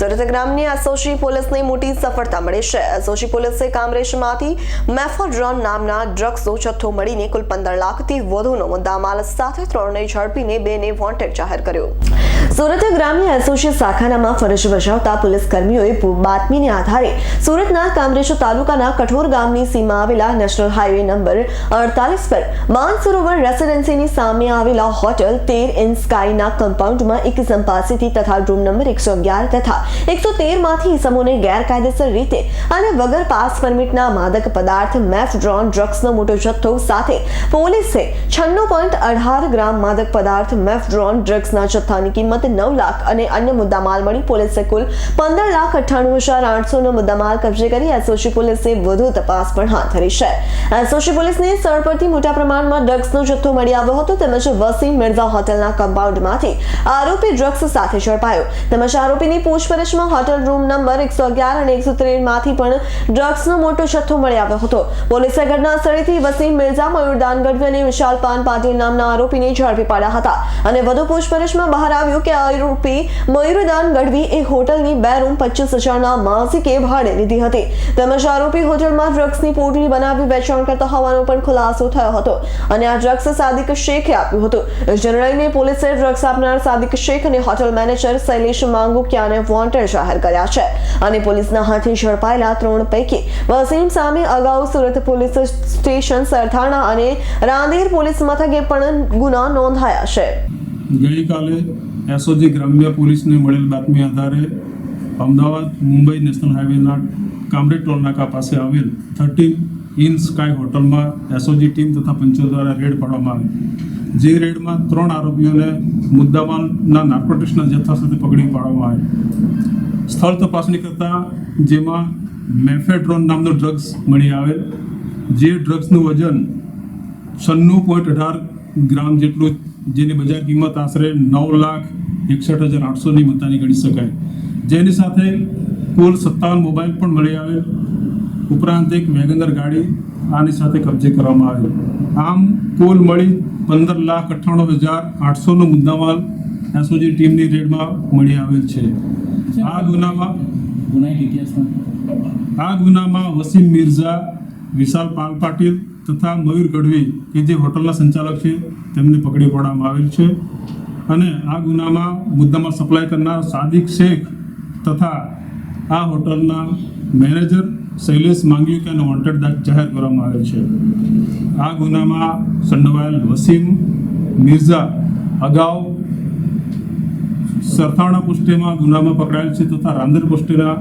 Surat ગ્રામની SOG પોલીસને મોટી સફળતા મળી છે. એસઓજી પોલીસે કામરેજમાંથી મેફોડ્રોન નામના ડ્રગ્સનો જથ્થો મળીને કુલ પંદર લાખથી વધુનો મુદ્દામાલ સાથે ત્રણને ઝડપીને બેને વોન્ટેડ જાહેર કર્યો. સુરત ગ્રામ્ય એસોસિએટ શાખાનામાં ફરજ બજાવતા પોલીસ કર્મીઓએ બાતમીને આધારે સુરતના કામરેજ તાલુકાના કઠોર ગામની સીમા આવેલા નેશનલ હાઈવે નંબર અડતાલીસ પર માનસરોવર રેસિડેન્સીની સામે આવેલા હોટલ તેર ઇન સ્કાયના કમ્પાઉન્ડમાં એક ઇસમ પાસેથી તથા રૂમ નંબર એકસો અગિયાર તથા એકસો તેરમાંથી ઇસમોને ગેરકાયદેસર રીતે અને વગર પાસ પરમિટના માદક પદાર્થ મેફડ્રોન ડ્રગ્સનો મોટો જથ્થો સાથે પોલીસે છન્નું પોઈન્ટ અઢાર ગ્રામ માદક પદાર્થ મેફડ્રોન ડ્રગ્સના જથ્થાની કિંમત નવ લાખ અને અન્ય મુદ્દામાલ મળી. પોલીસે કુલ પંદર લાખ અઠ્ઠાણું હજાર આઠસોનો મુદ્દામાલ કબજે કરી. એસઓસી પોલીસે વધુ તપાસ પણ હાથ ધરી છે. એસઓસી પોલીસને સ્થળ પરથી મોટા પ્રમાણમાં ડ્રગ્સનો જથ્થો મળી આવ્યો હતો. તેમજ વસીમ મિર્ઝા હોટલના કમ્પાઉન્ડમાંથી આરોપી ડ્રગ્સ સાથે ઝડપાયો. તેમજ આરોપીની પૂછપરછમાં હોટલ રૂમ નંબર એકસો અગિયાર અને એકસો માંથી પણ ડ્રગ્સનો મોટો જથ્થો મળી આવ્યો હતો. પોલીસે ઘટના સ્થળેથી વસીમ મિર્ઝા મયુરદાન ગઢવી અને વિશાલ પાન પાટીલ નામના આરોપીને ઝડપી પાડ્યા હતા. અને વધુ પૂછપરછમાં બહાર આવ્યું કે આરોપી મયુરદાન ગઢવી એ હોટલની બે રૂમ પચીસ હજારના માસિકે ભાડે લીધી હતી. તેમજ આરોપી હોટલમાં ડ્રગ્સની પોટલી બનાવી વેચાણ કરતા હોવાનો પણ ખુલાસો થયો હતો અને આ ડ્રગ્સ સાદિક શેખે આપ્યું હતું. જેને પોલીસે ડ્રગ્સ આપનાર સાદિક શેખ અને હોટલ મેનેજર શૈલેષ માંગુકિયાને વોન્ટેડ જાહેર કર્યા છે અને પોલીસના હાથે ઝડપાયેલા ત્રણ પૈકી વસીમ સામે અગાઉ સુરત પોલીસ સ્ટેશન, સરથાણા અને રાંદેર પોલીસ મથકે પણ ગુના નોંધાયા છે. ગઈકાલે એસઓજી ગ્રામ્ય પોલીસને મળેલ બાતમી આધારે અમદાવાદ, મુંબઈ નેશનલ હાઈવેના કામરેજ ટોલનાકા પાસે આવેલ થર્ટીન ઇન સ્કાય હોટલમાં એસઓજી ટીમ તથા પંચો દ્વારા રેડ પાડવામાં આવી. જે રેડમાં ત્રણ આરોપીઓને મુદ્દામાલના નાર્કોટિક્સના જથ્થા સાથે પકડી પાડવામાં આવે. સ્થળ તપાસણી કરતાં જેમાં મેફેડ્રોન નામનો ડ્રગ્સ મળી આવેલ, જે ડ્રગ્સનું વજન છન્નું પોઈન્ટ અઢાર ગ્રામ જેટલું જેની બજાર કિંમત આશરે નવ લાખ એકસઠ હજાર આઠસોની મતાની ગણી શકાય. જેની સાથે કુલ સત્તાવન મોબાઈલ પણ મળી આવે. ઉપરાંત એક વેગનર ગાડી આની સાથે કબજે કરવામાં આવ્યો આમ કુલ મળી પંદર લાખ અઠ્ઠાણું હજાર આઠસોનો મુદ્દામાલ એસઓજી ટીમની રેડમાં મળી આવેલ છે. આ ગુનામાં ગુનાહિત ઇતિહાસમાં. આ ગુનામાં વસીમ મિર્ઝા વિશાલ પાલ પાટીલ તથા મયુર ગઢવી, કે જે હોટલના સંચાલક છે, તેમને પકડી પાડવામાં આવેલ છે. અને આ ગુનામાં મુદ્દામાં સપ્લાય કરનાર સાદિક શેખ તથા આ હોટલના મેનેજર શૈલેષ માંગીકને વોન્ટેડ જાહેર કરવામાં આવેલ છે. આ ગુનામાં સંડોવાયેલ વસીમ મિર્ઝા અગાઉ સરથાણા પોસ્ટેમાં ગુનામાં પકડાયેલ છે તથા રાંદર પોસ્ટેના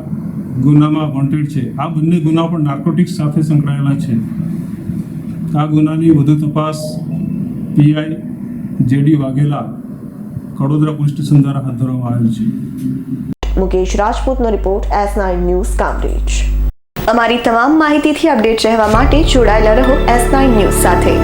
ગુનામાં વોન્ટેડ છે. આ બંને ગુના પણ નાર્કોટિક્સ સાથે સંકળાયેલા છે. આ ગુનાની વધુ તપાસ PI JD Vaghela Kadodara police station દ્વારા હાથ ધરવામાં આવેલ છે. Mukesh રાજપૂતનો report S nine news Kamrej. અમારી તમામ માહિતીથી અપડેટ રહેવા માટે જોડાયેલા રહો એસ નાઇન ન્યૂઝ સાથે.